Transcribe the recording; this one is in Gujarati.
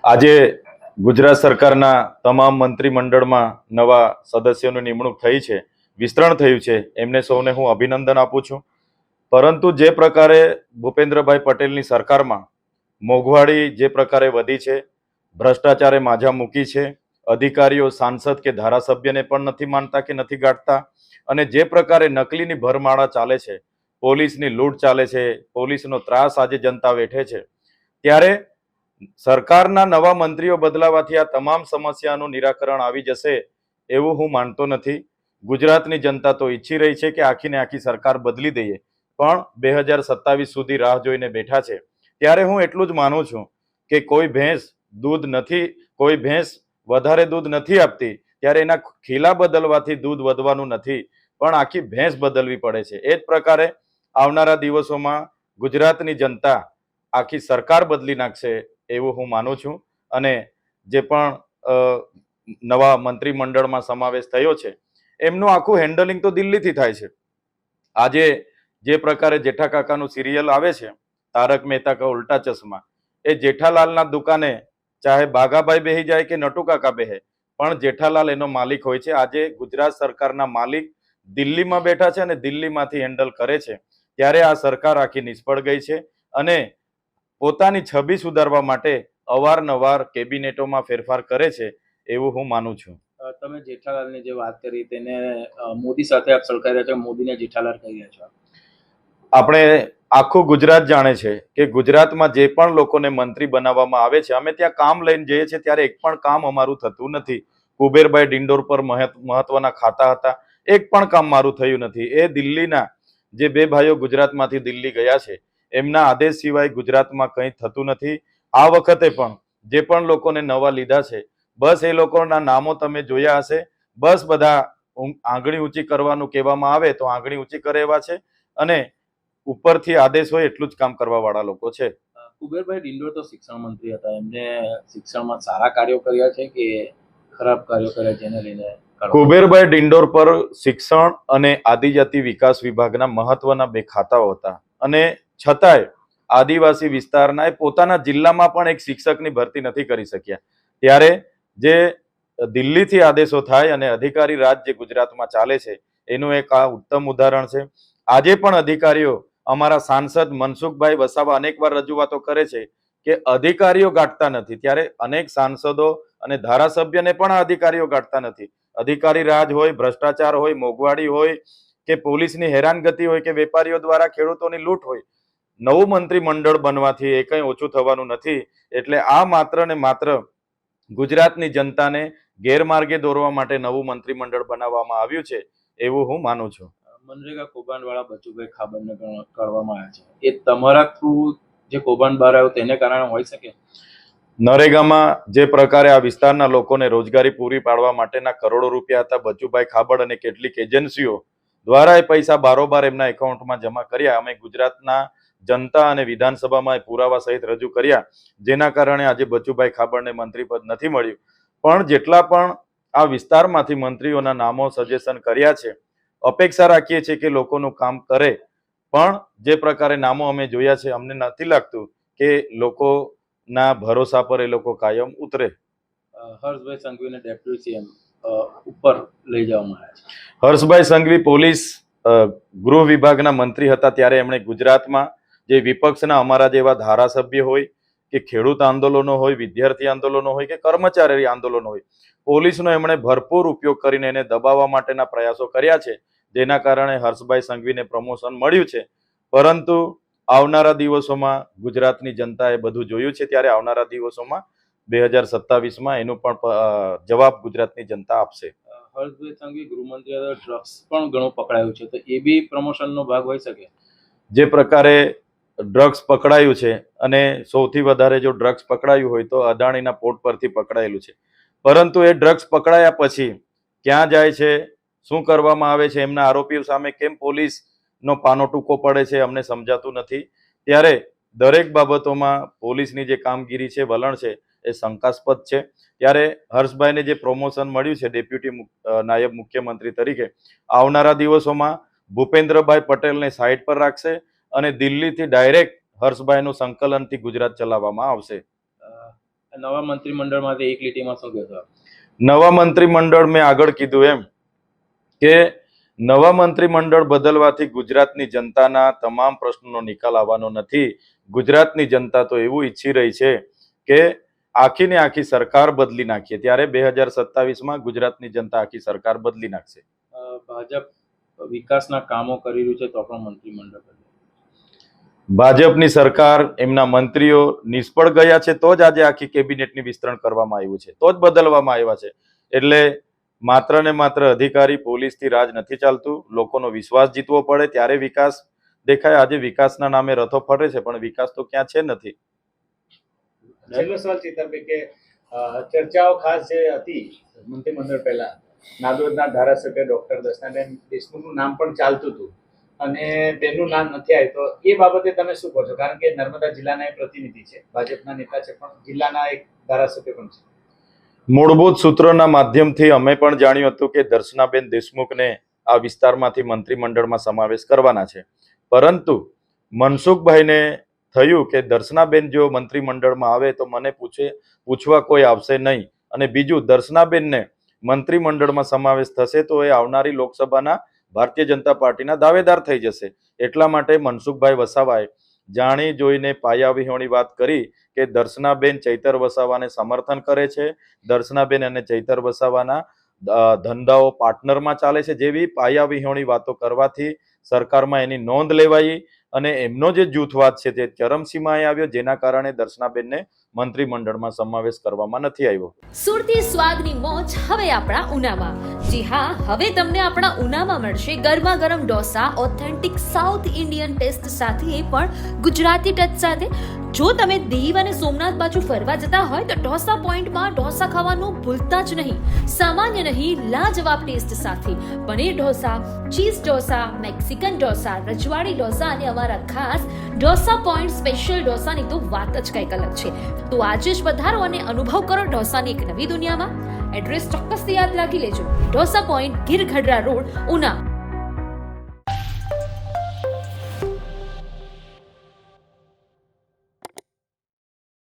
આજે ગુજરાત સરકારના તમામ મંત્રીમંડળમાં નવા સદસ્યોની નિમણૂક થઈ છે, વિસ્તરણ થયું છે. એમને સૌને હું અભિનંદન આપું છું. પરંતુ જે પ્રકારે ભૂપેન્દ્રભાઈ પટેલની સરકારમાં મોંઘવારી જે પ્રકારે વધી છે, ભ્રષ્ટાચારે માજા મૂકી છે, અધિકારીઓ સાંસદ કે ધારાસભ્યને પણ નથી માનતા કે નથી ગાંઠતા, અને જે પ્રકારે નકલીની ભરમાળા ચાલે છે, પોલીસની લૂંટ ચાલે છે, પોલીસનો ત્રાસ આજે જનતા વેઠે છે, ત્યારે સરકારના નવા મંત્રીઓ બદલાવાથી આ તમામ સમસ્યાનું નિરાકરણ આવી જશે એવું હું માનતો નથી. ગુજરાતની જનતા તો ઈચ્છી રહી છે કે આખીને આખી સરકાર બદલી દઈએ, પણ બે હજાર સત્તાવીસ સુધી રાહ જોઈને બેઠા છે. ત્યારે હું એટલું જ માનું છું કે કોઈ ભેંસ દૂધ નથી, કોઈ ભેંસ વધારે દૂધ નથી આપતી, ત્યારે એના ખીલા બદલવાથી દૂધ વધવાનું નથી, પણ આખી ભેંસ બદલવી પડે છે. એ જ પ્રકારે આવનારા દિવસોમાં ગુજરાતની જનતા આખી સરકાર બદલી નાખશે એવું હું માનું છું. અને જે પણ નવા મંત્રીમંડળમાં સમાવેશ થયો છે, એમનું આખું હેન્ડલિંગ તો દિલ્હીથી થાય છે. આજે જે પ્રકારે જેઠા કાકાનું સિરિયલ આવે છે, તારક મહેતા કા ઉલ્ટા ચશ્મા, એ જેઠાલાલના દુકાને ચાહે બાઘાભાઈ બેહી જાય કે નટુ કાકા બેહે, પણ જેઠાલાલ એનો માલિક હોય છે. આજે ગુજરાત સરકારના માલિક દિલ્હીમાં બેઠા છે અને દિલ્હીમાંથી હેન્ડલ કરે છે. ત્યારે આ સરકાર આખી નિષ્ફળ ગઈ છે અને પોતાની છબી સુધારવા માટે અવારનવાર કેબિનેટોમાં ફેરફાર કરે છે એવું હું માનું છું. તમે જેઠાલાલની જે વાત કરી તેને મોદી સાથે આપ સળકાઈ રહ્યા છો મોદીને જેઠાલાલ કહી રહ્યા છો. આપણે આખું ગુજરાત જાણે છે કે ગુજરાતમાં જે પણ લોકોને મંત્રી બનાવવામાં આવે છે અમે ત્યાં કામ લઈને જઈએ છીએ ત્યારે એક પણ કામ અમારું થતું નથી. કુબેરભાઈ ડિંડોર પર મહત્- મહત્વના ખાતા હતા એક પણ કામ મારું થયું નથી. એ દિલ્હીના જે બે ભાઈઓ ગુજરાતમાંથી દિલ્હી ગયા છે એમના આદેશ સિવાય ગુજરાતમાં કંઈ થતું નથી. આ વખતે પણ જે પણ લોકોને નવા લીધા છે બસ એ લોકોના નામો તમે જોયા હશે. બસ બધા આંગળી ઊંચી કરવાનું કહેવામાં આવે તો આંગળી ઊંચી કરે એવા છે અને ઉપરથી આદેશ હોય એટલું જ કામ કરવા વાળા લોકો છે. કુબેરભાઈ ડિંડોર તો શિક્ષણ મંત્રી હતા. એમને શિક્ષણમાં સારા કાર્યો કર્યા છે કે ખરાબ કાર્યો કર્યા જેને લઈને કુબેરભાઈ ડિંડોર પર શિક્ષણ અને આદિજાતિ વિકાસ વિભાગના મહત્વના બે ખાતાઓ હતા અને છતાંય આદિવાસી વિસ્તારના એ પોતાના જિલ્લામાં પણ એક શિક્ષકની ભરતી નથી કરી શક્યા. ત્યારે જે દિલ્હીથી આદેશો થાય અને અધિકારી રાજ જે ગુજરાતમાં ચાલે છે, એનું એક આ ઉત્તમ ઉદાહરણ છે. આજે પણ અધિકારીઓ અમારા સાંસદ મનસુખભાઈ વસાવા અનેકવાર રજૂઆતો કરે છે કે અધિકારીઓ ગાંઠતા નથી. ત્યારે અનેક સાંસદો અને ધારાસભ્યને પણ અધિકારીઓ ગાંઠતા નથી. અધિકારી રાજ હોય, ભ્રષ્ટાચાર હોય મોંઘવાડી હોય કે પોલીસની હેરાનગતિ હોય કે વેપારીઓ દ્વારા ખેડૂતોની લૂંટ હોય નવું મંત્રીમંડળ બનવાથી એ કંઈ ઓછું થવાનું નથી. એટલે આ માત્ર ને માત્ર ગુજરાતની જનતાને ગેરમાર્ગે દોરવા માટે નવું મંત્રીમંડળ બનાવવામાં આવ્યું છે એવું હું માનું છું. મનરેગા કૌભાંડવાળા બચુભાઈ ખાબરને કાઢવામાં આવ્યા છે. એ તમારા થ્રુ જે કૌભાંડ બહાર આવ્યું તેને કારણે હોઈ શકે? નરેગામાં જે પ્રકારે આ વિસ્તારના લોકોને રોજગારી પૂરી પાડવા માટેના કરોડો રૂપિયા હતા બચુભાઈ ખાબડ અને કેટલીક એજન્સીઓ દ્વારા એ પૈસા બારોબાર એમના એકાઉન્ટમાં જમા કર્યા. અમે ગુજરાતના જનતા અને વિધાનસભામાં પુરાવા સહિત રજૂ કર્યા. જેના કારણે આજે બચુભાઈ ખાબડને મંત્રીપદ નથી મળ્યું. પણ જેટલા પણ આ વિસ્તારમાંથી મંત્રીઓના નામો સજેશન કર્યા છે અપેક્ષા રાખીએ છીએ કે લોકોનું કામ કરે. પણ જે પ્રકારે નામો અમે જોયા છે અમને નથી લાગતું કે લોકોના ભરોસા પર એ લોકો કાયમ ઉતરે. હર્ષભાઈ સંઘવીને ડેપ્યુટી સીએમ ઉપર લઈ જવામાં આવ્યા છે. હર્ષભાઈ સંઘવી પોલીસ ગૃહ વિભાગના મંત્રી હતા ત્યારે એમણે ગુજરાતમાં જે વિપક્ષના અમારા જેવા ધારાસભ્ય હોય કે ખેડૂત આંદોલનો હોય વિદ્યાર્થી આંદોલનો હોય કે કર્મચારી આંદોલનો હોય પોલીસનો એમણે ભરપૂર ઉપયોગ કરીને એને દબાવવા માટેના પ્રયાસો કર્યા છે. જેના કારણે હર્ષભાઈ સંઘવીને પ્રમોશન મળ્યું છે. પરંતુ આવનારા દિવસોમાં ગુજરાતની જનતાએ બધું જોયું છે. ત્યારે આવનારા દિવસોમાં બે હજાર સત્તાવીસમાં એનો પણ જવાબ ગુજરાતની જનતા આપશે. હર્ષભાઈ સંઘવી ગૃહમંત્રી ડ્રગ્સ પણ ઘણું પકડાયું છે. તો એ બી પ્રમોશનનો ભાગ હોઈ શકે? જે પ્રકારે ડ્રગ્સ પકડાયું છે અને સૌથી વધારે જો ડ્રગ્સ પકડાયું હોય તો અદાણીના પોર્ટ પરથી પકડાયેલું છે. પરંતુ એ ડ્રગ્સ પકડાયા પછી ક્યાં જાય છે? શું કરવામાં આવે છે? એમના આરોપીઓ સામે કેમ પોલીસનો પાનો ટૂંકો પડે છે અમને સમજાતું નથી. ત્યારે દરેક બાબતોમાં પોલીસની જે કામગીરી છે, વલણ છે, એ શંકાસ્પદ છે. ત્યારે હર્ષભાઈને જે પ્રમોશન મળ્યું છે ડેપ્યુટી નાયબ મુખ્યમંત્રી તરીકે, આવનારા દિવસોમાં ભૂપેન્દ્રભાઈ પટેલને સાઈડ પર રાખશે. અને દિલ્હીથી ડાયરેક્ટ હર્ષભાઈનું સંકલનથી ગુજરાત ચલાવવામાં આવશે. નવા મંત્રીમંડળમાંથી એક લીટીમાં શું કહેશો નવા મંત્રીમંડળ મેં આગળ કીધું એમ કે નવા મંત્રીમંડળ બદલવાથી ગુજરાતની જનતાના તમામ પ્રશ્નોનો નિકાલ આવવાનો નથી. ગુજરાતની જનતા તો એવું ઈચ્છી રહી છે કે આખી ને આખી સરકાર બદલી નાખીએ. ત્યારે બે હજાર સત્તાવીસમાં ગુજરાતની જનતા આખી સરકાર બદલી નાખશે. ભાજપ વિકાસના કામો કરી રહ્યું છે તો પણ મંત્રીમંડળ. ભાજપની સરકાર એમના મંત્રીઓ નિષ્ફળ ગયા છે, તો જ આજે આખી કેબિનેટની વિસ્તરણ કરવામાં આવ્યું છે, તો જ બદલવામાં આવ્યા છે. એટલે માત્ર ને માત્ર અધિકારી પોલીસથી રાજ નથી ચાલતું, લોકોનો વિશ્વાસ જીતવો પડે, ત્યારે વિકાસ દેખાય. આજે વિકાસના નામે રથો ફરે છે, પણ વિકાસ તો ક્યાં છે નથી. છેલ્લો સવાલ ચેતરભાઈ કે ચર્ચાઓ ખાસ જે હતી મંત્રીમંડળ પહેલા નાદોદના ધારાસભ્ય ડોક્ટર દર્શનાબેન દેશમુખનું નામ પણ ચાલતું હતું. અને તેમનું નામ નથી આવ્યું, તો એ બાબતે તમે શું કહો છો? કારણ કે નર્મદા જિલ્લાના એક પ્રતિનિધિ છે, ભાજપના નેતા છે, પણ જિલ્લાના એક ધારાસભ્ય પણ છે. મૂળભૂત સૂત્રોના માધ્યમથી અમે પણ જાણ્યું હતું કે દર્શનાબેન દેશમુખને આ વિસ્તારમાંથી મંત્રીમંડળમાં સમાવેશ કરવાના છે. પરંતુ મનસુખભાઈને થયું કે દર્શનાબેન જો મંત્રીમંડળમાં આવે તો મને પૂછે, પૂછવા કોઈ આવશે નહીં. અને બીજું, દર્શનાબેનને મંત્રીમંડળમાં સમાવેશ થશે તો એ આવનારી લોકસભાના ભારતીય જનતા પાર્ટીના દાવેદાર થઈ જશે. એટલા માટે મનસુખભાઈ વસાવાએ જાણી જોઈને પાયાવિહોણી વાત કરી કે દર્શનાબેન ચૈતર વસાવાને સમર્થન કરે છે. દર્શનાબેન અને ચૈતર વસાવાના ધંધાઓ પાર્ટનરમાં ચાલે છે જેવી પાયાવિહોણી વાતો કરવાથી સરકારમાં એની નોંધ લેવાઈ અને એમનો જે જૂથવાદ છે તે ચરમસીમાએ આવ્યો, જેના કારણે દર્શનાબેનને મંત્રીમંડળમાં સમાવેશ કરવામાં નથી આવ્યો. સુરતી સ્વાદની મોજ હવે આપણા ઉનામાં જી હા, હવે તમને આપણા ઉનામાં મળશે ગરમા ગરમ dosa authentic south Indian taste સાથે, પણ ગુજરાતી ટચ સાથે. જો તમે દીવ અને સોમનાથ બાજુ ફરવા જતા હોય તો ઢોસા પોઈન્ટમાં ઢોસા ખાવાનું ભૂલતા જ નહીં. સામાન્ય નહીં, લાજવાબ ટેસ્ટ સાથે. પનીર ઢોસા, ચીઝ ઢોસા, મેક્સિકન ઢોસા, રજવાડી ઢોસા અને અમારા ખાસ ઢોસા પોઈન્ટ સ્પેશિયલ ઢોસાની તો વાત જ કંઈક અલગ છે. તો આજે જ પધારો અને અનુભવ કરો ઢોસાની એક નવી દુનિયામાં. એડ્રેસ ચોક્કસથી યાદ રાખી લેજો. Dosa point Gir Gadhada road, Una.